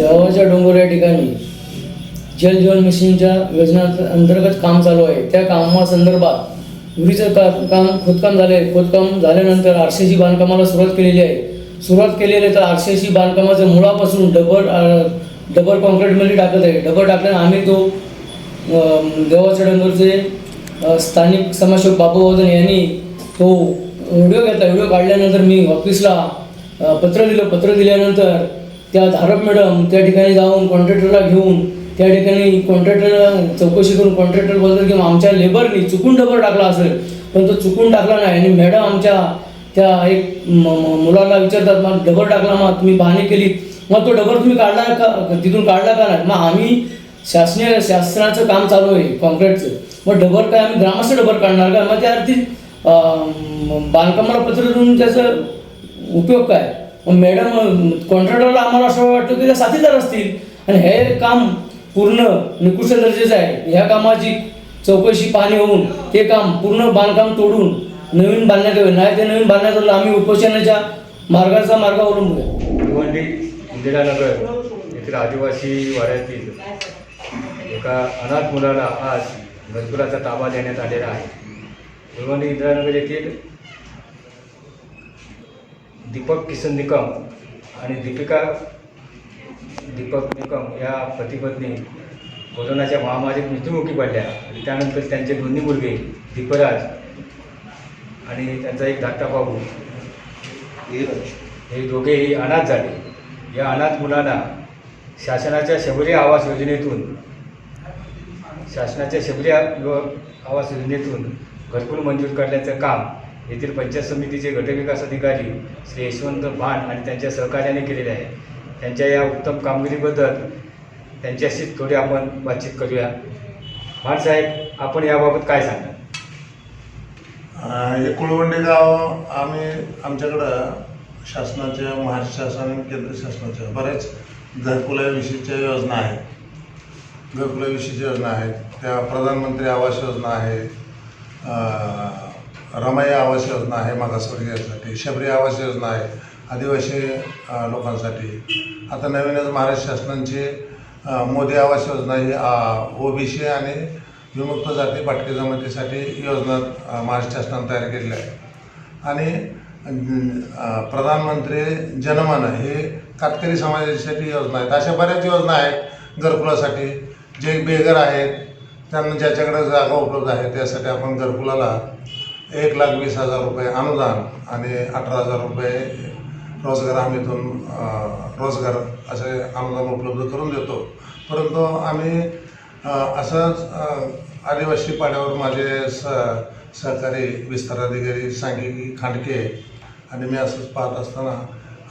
देवाच्या डोंगर या ठिकाणी जल जीवन मिशनच्या योजना अंतर्गत काम चालू आहे. त्या कामासंदर्भात विहिरीचं का काम खोदकाम झाले. खोदकाम झाल्यानंतर आरसीसी बांधकामाला सुरुवात केलेली आहे. सुरुवात केलेली तर आरसीसी बांधकामाचं मुळापासून डबल डबल कॉन्क्रीटमध्ये टाकत आहे. डबल टाकल्यानं आम्ही तो देवाच्या डोंगरचे स्थानिक समाजसेवक बाबू वर्धन यांनी तो व्हिडिओ घेतला. व्हिडिओ काढल्यानंतर मी ऑफिसला पत्र दिलं. पत्र दिल्यानंतर त्या धारप मॅडम त्या ठिकाणी जाऊन कॉन्ट्रॅक्टरला घेऊन त्या ठिकाणी कॉन्ट्रॅक्टर चौकशी करून कॉन्ट्रॅक्टर बोलतात की आमच्या लेबरनी चुकून डबर टाकला असेल पण तो चुकून टाकला नाही. आणि मॅडम आमच्या त्या एक म- मुलाला विचारतात मग डबर टाकला मग तुम्ही पाहणी केली मग तो डबर तुम्ही काढला का तिथून काढला का नाही? मग आम्ही शासनीय शासनाचं काम चालू आहे कॉन्क्रीटचं मग डबर काय आम्ही ग्रामस्थ डबर काढणार का? मग त्यावरती अर्थी बांधकामाला पत्र देऊन त्याचं उपयोग काय? मग मॅडम कॉन्ट्रॅक्टरला आम्हाला असं वाटतं की त्या साथीदार असतील. आणि हे काम पूर्ण निकृष्ट दर्जेचं आहे. ह्या कामाची चौकशी पाहणी होऊन ते काम पूर्ण बांधकाम तोडून नवीन बांधण्यात यावे. नाही ते नवीन बांधण्यात आलं आम्ही उपोषणाच्या मार्गाचा मार्ग अवलंबूया इंदिरानगर येथील आदिवासी वाड्यातील एका अनाथ मुलाला आज मजकुराचा ताबा देण्यात आलेला आहे. भिवंडी इंदिरानगर येथील दीपक किसन निकम आणि दीपिका दीपक निकम या पतीपत्नी कोरोनाच्या महामारीत मृत्युमुखी पडल्या. आणि त्यानंतर त्यांचे दोन्ही मुलगे दीपराज आणि त्यांचा एक धाकटा भाऊ. हे दोघेही अनाथ झाले. या अनाथ मुलांना शासनाच्या शबरी आवास योजनेतून शासनाच्या शबरी आवास योजनेतून घरकुल मंजूर करण्याचं काम येथील पंचायत समितीचे गटविकास अधिकारी श्री यशवंत भान आणि त्यांच्या सहकार्याने केलेले आहे. त्यांच्या या उत्तम कामगिरीबद्दल त्यांच्याशी थोडी आपण बातचीत करूया. भान साहेब आपण याबाबत काय सांगा कुळवंडे हे गाव आम्ही आमच्याकडं शासनाच्या महाराष्ट्र शासन आणि केंद्र शासनाच्या बऱ्याच घरकुलाविषयीच्या योजना आहेत. घरकुलाविषयीच्या योजना आहेत. त्या प्रधानमंत्री आवास योजना आहे. रमाई आवास योजना आहे मागासवर्गीयांसाठी शबरी आवास योजना आहे आदिवासी लोकांसाठी. आता नवीनच महाराष्ट्र शासनाची मोदी आवास योजना ही ओबीसी आणि विमुक्त जाती पाटकी जमातीसाठी योजना महाराष्ट्र शासनाने तयार केलेली आहे. आणि प्रधानमंत्री जनमन हे कातकरी समाजासाठी योजना आहेत. अशा बऱ्याच योजना आहेत घरकुलासाठी. जे बेघर आहेत त्यांना ज्याच्याकडे जागा उपलब्ध आहे त्यासाठी आपण घरकुलाला एक लाख वीस हजार रुपये अनुदान आणि अठरा हजार रुपये रोजगार हमीतून रोजगार असे अनुदान उपलब्ध करून देतो. परंतु आम्ही असंच आदिवासी पाड्यावर माझे स सहकारी विस्तार अधिकारी सांगिकी खांडके आणि मी असंच पाहत असताना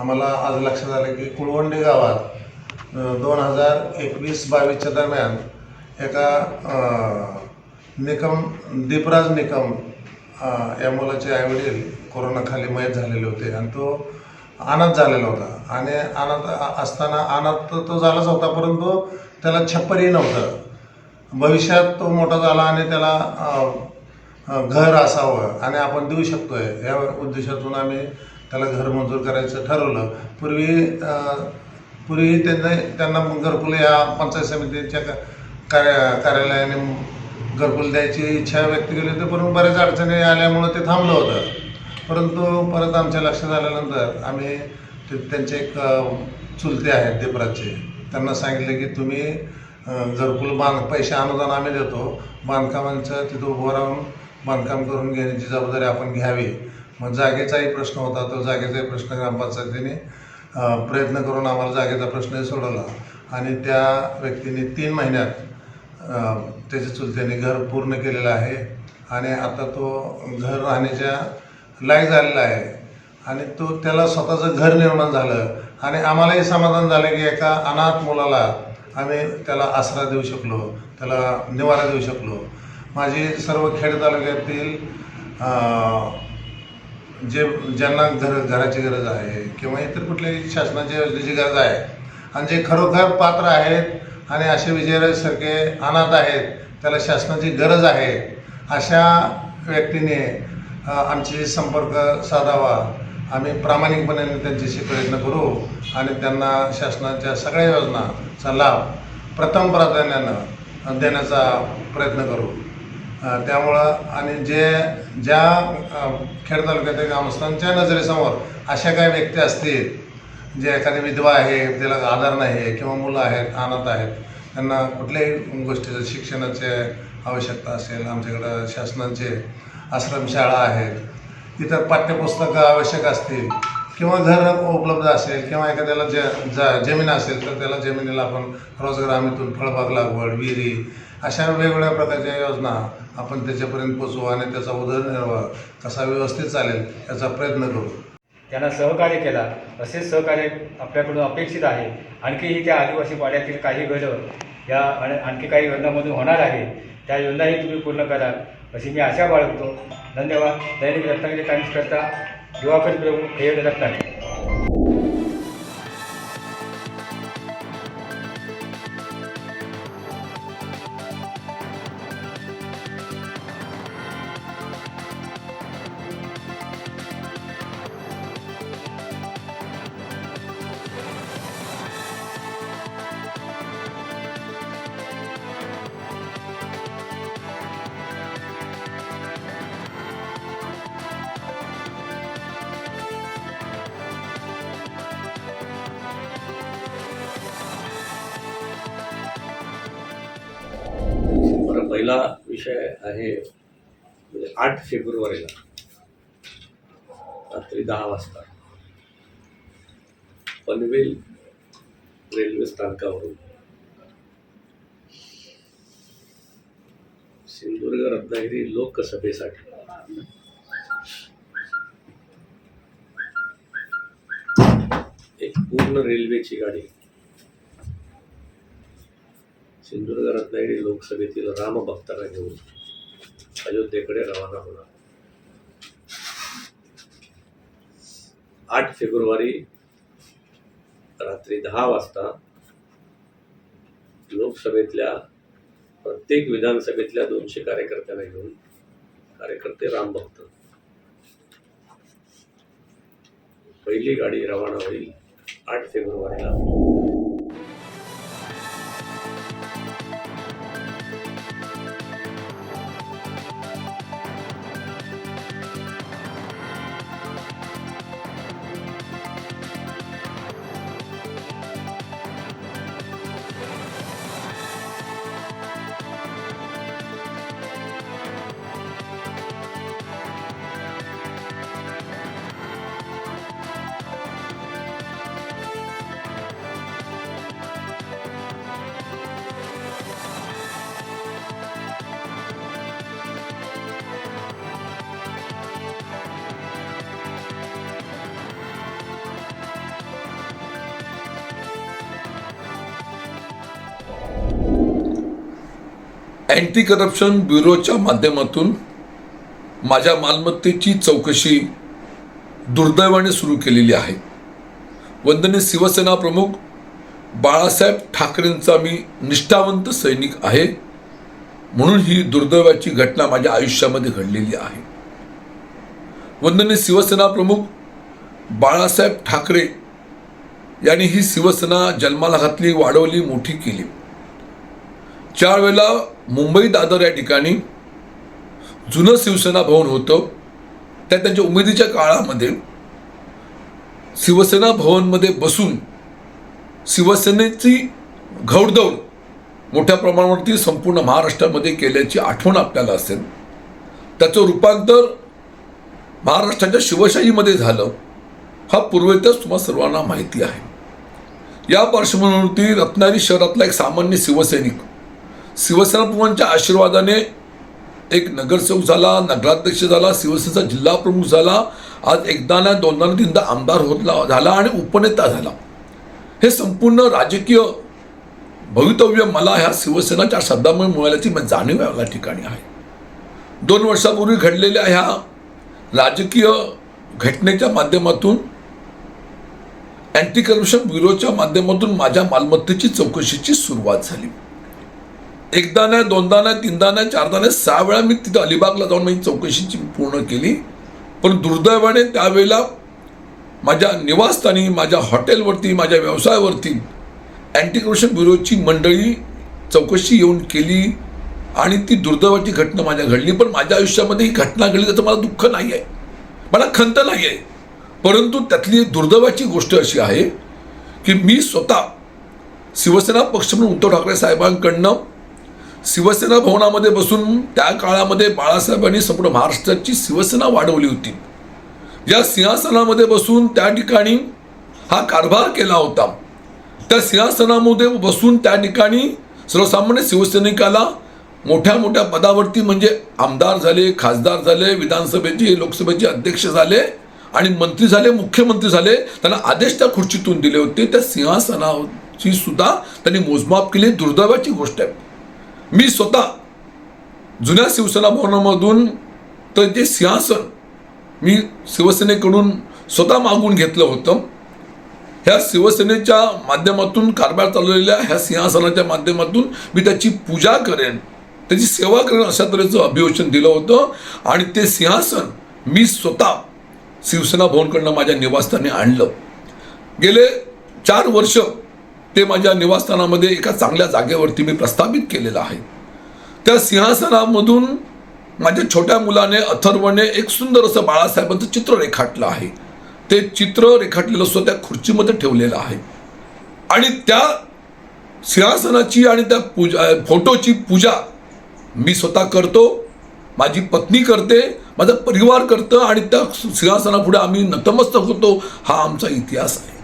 आम्हाला आज लक्षात आलं की कुळवंडी गावात दोन हजार एकवीस बावीसच्या दरम्यान एका निकम दीपराज निकम या मुलाचे आईवडील कोरोनाखाली मयत झालेले होते आणि तो अनाथ झालेला होता. आणि अनाथ असताना अनाथ तो झालाच होता परंतु त्याला छप्परही नव्हतं. भविष्यात तो मोठा झाला आणि त्याला घर असावं आणि आपण देऊ शकतोय. या उद्देशातून आम्ही त्याला घर मंजूर करायचं ठरवलं. पूर्वी पूर्वी त्यांना त्यांना घरकुल या पंचायत समितीच्या का- कार्या कार्यालयाने घरकुल द्यायची इच्छा व्यक्त केली होती परंतु बऱ्याच अडचणी आल्यामुळं ते थांबलं होतं. परंतु परत आमच्या लक्षात आल्यानंतर आम्ही ते त्यांचे एक चुलते आहेत देपराचे त्यांना सांगितले की तुम्ही घरकुल बांध पैसे अनुदान आम्ही देतो बांधकामांचं तिथं उभं राहून बांधकाम करून घेण्याची जबाबदारी आपण घ्यावी. मग जागेचाही प्रश्न होता तो जागेचाही प्रश्न ग्रामपंचायतीने प्रयत्न करून आम्हाला जागेचा प्रश्नही सोडवला. आणि त्या व्यक्तीने तीन महिन्यात त्याच्या चुलत्याने घर पूर्ण केलेलं आहे आणि आता तो घर राहण्याच्या लायक झालेला आहे. आणि तो त्याला स्वतःचं घर निर्माण झालं आणि आम्हालाही समाधान झालं की एका अनाथ मुलाला आम्ही त्याला आसरा देऊ शकलो त्याला निवारा देऊ शकलो. माझी सर्व खेड तालुक्यातील जे ज्यांना घर घराची गरज आहे किंवा इतर कुठल्याही शासनाच्या योजनेची गरज आहे आणि जे खरोखर पात्र आहेत आणि असे विजयराजसारखे अनाथ आहेत त्याला शासनाची गरज आहे अशा व्यक्तीने आमची संपर्क साधावा. आम्ही प्रामाणिकपणे त्यांच्याशी प्रयत्न करू आणि त्यांना शासनाच्या सगळ्या योजनाचा लाभ प्रथम प्राधान्यानं देण्याचा प्रयत्न करू. त्यामुळं आणि जे ज्या खेड तालुक्यातील ग्रामस्थांच्या नजरेसमोर अशा काही व्यक्ती असतील जे एखादी विधवा आहे त्याला आधार नाही आहे किंवा मुलं आहेत अनाथ आहेत त्यांना कुठल्याही गोष्टीचं शिक्षणाचे आवश्यकता असेल आमच्याकडं शासनाचे आश्रमशाळा आहेत इतर पाठ्यपुस्तकं आवश्यक असतील किंवा घर उपलब्ध असेल किंवा एखाद्याला ज ज जमीन असेल तर त्याला जमिनीला आपण रोजगार हमीतून फळबाग लागवड विहिरी अशा वेगवेगळ्या प्रकारच्या योजना आपण त्याच्यापर्यंत पोचवू आणि त्याचा उदरनिर्वाह कसा व्यवस्थित चालेल याचा प्रयत्न करू. त्यांना सहकार्य केला. असे सहकार्य आपल्याकडून अपेक्षित आहे. आणखीही त्या आदिवासी पाड्यातील काही घरं या आणि आणखी काही योजनामधून होणार आहे. त्या योजनाही तुम्ही पूर्ण करा. अशी मी आशा बाळगतो. धन्यवाद. दैनिक रत्नागिरी टाइम्स करता. दिवाकर प्रभू हे रत्नागिरी. पहिला विषय आहे म्हणजे आठ फेब्रुवारीला रात्री दहा वाजता पनवेल रेल्वे स्थानकावरून सिंधुदुर्ग रत्नागिरी लोकसभेसाठी एक पूर्ण रेल्वेची गाडी सिंधुदुर्ग रत्नागिरी लोकसभेतील रामभक्तांना घेऊन अयोध्येकडे रवाना होणार. आठ फेब्रुवारी रात्री दहा वाजता लोकसभेतल्या प्रत्येक विधानसभेतल्या दोनशे कार्यकर्त्यांना घेऊन कार्यकर्ते रामभक्त. पहिली गाडी रवाना होईल आठ फेब्रुवारीला. अँटी करप्शन ब्युरोच्या माध्यमातून माझ्या मालमत्तेची चौकशी दुर्दैवाने सुरू केलेली आहे. वंदनीय शिवसेना प्रमुख बाळासाहेब ठाकरेंचा मी निष्ठावंत सैनिक आहे. म्हणून ही दुर्दैवाची घटना माझ्या आयुष्यामध्ये घडलेली आहे. वंदनीय शिवसेना प्रमुख बाळासाहेब ठाकरे यांनी ही शिवसेना जन्माला घातली वाढवली मोठी केली. चार वेळेला मुंबई दादर या ठिकाणी जुनं शिवसेना भवन होतं. त्या त्यांच्या उमेदीच्या काळामध्ये शिवसेना भवनमध्ये बसून शिवसेनेची घौडदौड मोठ्या प्रमाणावरती संपूर्ण महाराष्ट्रामध्ये केल्याची आठवण आपल्याला असेल. त्याचं रूपांतर महाराष्ट्राच्या शिवशाहीमध्ये झालं. हा पूर्वेतच तुम्हा सर्वांना माहिती आहे. या पार्श्वभूमीवरती रत्नागिरी शहरातला एक सामान्य शिवसैनिक शिवसेना प्रमुखांच्या आशीर्वादाने एक नगरसेवक झाला नगराध्यक्ष झाला शिवसेनेचा जिल्हा प्रमुख झाला. आज एकदा ना दोनदा तीनदा आमदार होतला झाला आणि उपनेता झाला. हे संपूर्ण राजकीय भवितव्य मला ह्या शिवसेनाच्या शब्दामुळे मिळाल्याची माझी जाणीव या ठिकाणी आहे. दोन वर्षापूर्वी घडलेल्या ह्या राजकीय घटनेच्या माध्यमातून अँटी करप्शन ब्युरोच्या माध्यमातून माझ्या मालमत्तेची चौकशीची सुरुवात झाली. एकदा नाही दोनदा नाही तीनदा नाही चारदा नाही सहा वेळा मी तिथं अलिबागला जाऊन माझी चौकशीची पूर्ण केली. पण दुर्दैवाने त्यावेळेला माझ्या निवासस्थानी माझ्या हॉटेलवरती माझ्या व्यवसायावरती अँटी करप्शन ब्युरोची मंडळी चौकशी येऊन केली आणि ती दुर्दैवाची घटना माझ्या घडली. पण माझ्या आयुष्यामध्ये ही घटना घडली त्याचं मला दुःख नाही आहे. मला खंत नाही आहे. परंतु त्यातली दुर्दैवाची गोष्ट अशी आहे की मी स्वतः शिवसेना पक्ष म्हणून उद्धव ठाकरे साहेबांकडनं शिवसेना भवनामध्ये बसून त्या काळामध्ये बाळासाहेबांनी संपूर्ण महाराष्ट्राची शिवसेना वाढवली होती. या सिंहासनामध्ये बसून त्या ठिकाणी हा कारभार केला होता. त्या सिंहासनामध्ये बसून त्या ठिकाणी सर्वसामान्य शिवसैनिकाला मोठ्या मोठ्या पदावरती म्हणजे आमदार झाले खासदार झाले विधानसभेचे लोकसभेचे अध्यक्ष झाले आणि मंत्री झाले मुख्यमंत्री झाले त्यांना आदेश त्या खुर्चीतून दिले होते. त्या सिंहासनाची सुद्धा त्यांनी मोजमाप केली. दुर्दैवाची गोष्ट आहे. मी स्वतः जुन्या शिवसेना भवनामधून तर ते सिंहासन मी शिवसेनेकडून स्वतः मागून घेतलं होतं ह्या शिवसेनेच्या माध्यमातून कारभार चालवलेल्या ह्या सिंहासनाच्या माध्यमातून मी त्याची पूजा करेन त्याची सेवा करेन अशा तऱ्हेचं अभिवचन दिलं होतं आणि ते सिंहासन मी स्वतः शिवसेना भवनकडनं माझ्या निवासस्थानी आणलं. गेले चार वर्ष ते माझ्या निवासस्थानामध्ये एका चांगल्या जागेवरती मी प्रस्थापित केलेलं आहे. त्या सिंहासनामधून माझ्या छोट्या मुलाने अथर्वने एक सुंदर असं बाळासाहेबांचं चित्र रेखाटलं आहे. ते चित्र रेखाटलेलं सुद्धा त्या खुर्चीमध्ये ठेवलेलं आहे. आणि त्या सिंहासनाची आणि त्या पूजा फोटोची पूजा मी स्वतः करतो माझी पत्नी करते माझा परिवार करतं आणि त्या सिंहासनापुढे आम्ही नतमस्तक होतो हा आमचा इतिहास आहे.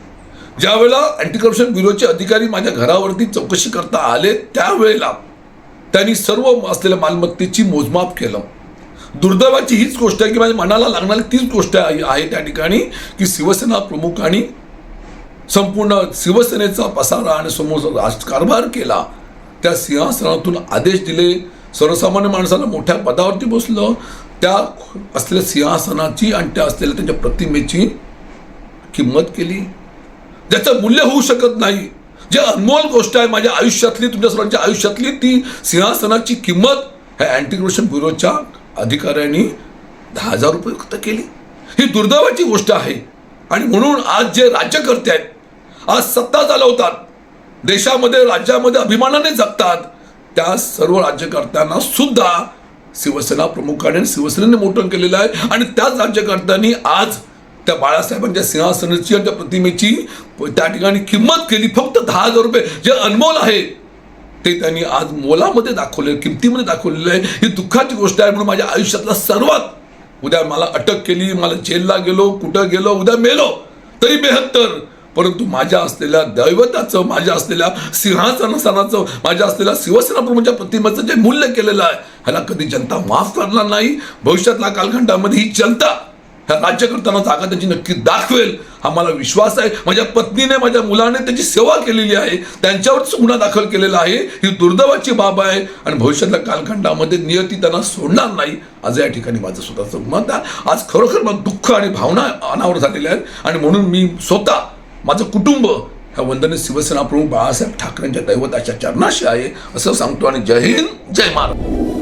ज्यावेळेला अँटी करप्शन ब्युरोचे अधिकारी माझ्या घरावरती चौकशी करता आले त्यावेळेला त्यांनी सर्व असलेल्या मालमत्तेची मोजमाप केलं. दुर्दैवाची हीच गोष्ट आहे की माझ्या मनाला लागणारी तीच गोष्ट आहे आहे त्या ठिकाणी की शिवसेना प्रमुखांनी संपूर्ण शिवसेनेचा पसारा आणि समोर राजकारभार केला. त्या सिंहासनातून आदेश दिले. सर्वसामान्य माणसाला मोठ्या पदावरती बसलं. त्या असलेल्या सिंहासनाची आणि त्या असलेल्या त्यांच्या प्रतिमेची किंमत केली. ज्याचं मूल्य होऊ शकत नाही. जे अनमोल गोष्ट आहे माझ्या आयुष्यातली तुमच्या सर्वांच्या आयुष्यातली ती सिंहासनाची किंमत ह्या अँटी करप्शन ब्युरोच्या अधिकाऱ्यांनी दहा हजार रुपये फक्त केली. ही दुर्दैवाची गोष्ट आहे. आणि म्हणून आज जे राज्यकर्ते आहेत आज सत्ता चालवतात देशामध्ये राज्यामध्ये अभिमानाने जगतात त्या सर्व राज्यकर्त्यांना सुद्धा शिवसेना प्रमुखाने शिवसेनेने मोठं केलेलं आहे. आणि त्याच राज्यकर्त्यांनी आज त्या बाळासाहेबांच्या सिंहासनाची आणि त्या प्रतिमेची त्या ठिकाणी किंमत केली. फक्त दहा हजार रुपये. जे अनमोल आहे ते त्यांनी आज मोलामध्ये दाखवले किमतीमध्ये दाखवलेलं आहे. ही दुःखाची गोष्ट आहे म्हणून माझ्या आयुष्यातला सर्वात उद्या मला अटक केली मला जेलला गेलो कुठं गेलो उद्या मेलो तरी बेहत्तर. परंतु माझ्या असलेल्या दैवताचं माझ्या असलेल्या सिंहासनासनाचं माझ्या असलेल्या शिवसेना प्रतिमेचं जे मूल्य केलेलं आहे ह्याला कधी जनता माफ करणार नाही. भविष्यातल्या कालखंडामध्ये ही जनता ह्या करताना जागा त्यांची नक्की दाखवेल. हा मला विश्वास आहे. माझ्या पत्नीने माझ्या मुलाने त्याची सेवा केलेली आहे. त्यांच्यावरच गुन्हा दाखल केलेला आहे. ही दुर्दैवाची बाब आहे. आणि भविष्यातल्या कालखंडामध्ये नियती त्यांना सोडणार नाही. आज या ठिकाणी माझं स्वतःचं मत आहे. आज खरोखर मला दुःख आणि भावना अनावर झालेल्या आहेत. आणि म्हणून मी स्वतः माझं कुटुंब ह्या वंदने शिवसेना प्रमुख बाळासाहेब ठाकरेंच्या दैवताच्या चरणाशी आहे. असं सांगतो आणि जय हिंद जय महाराज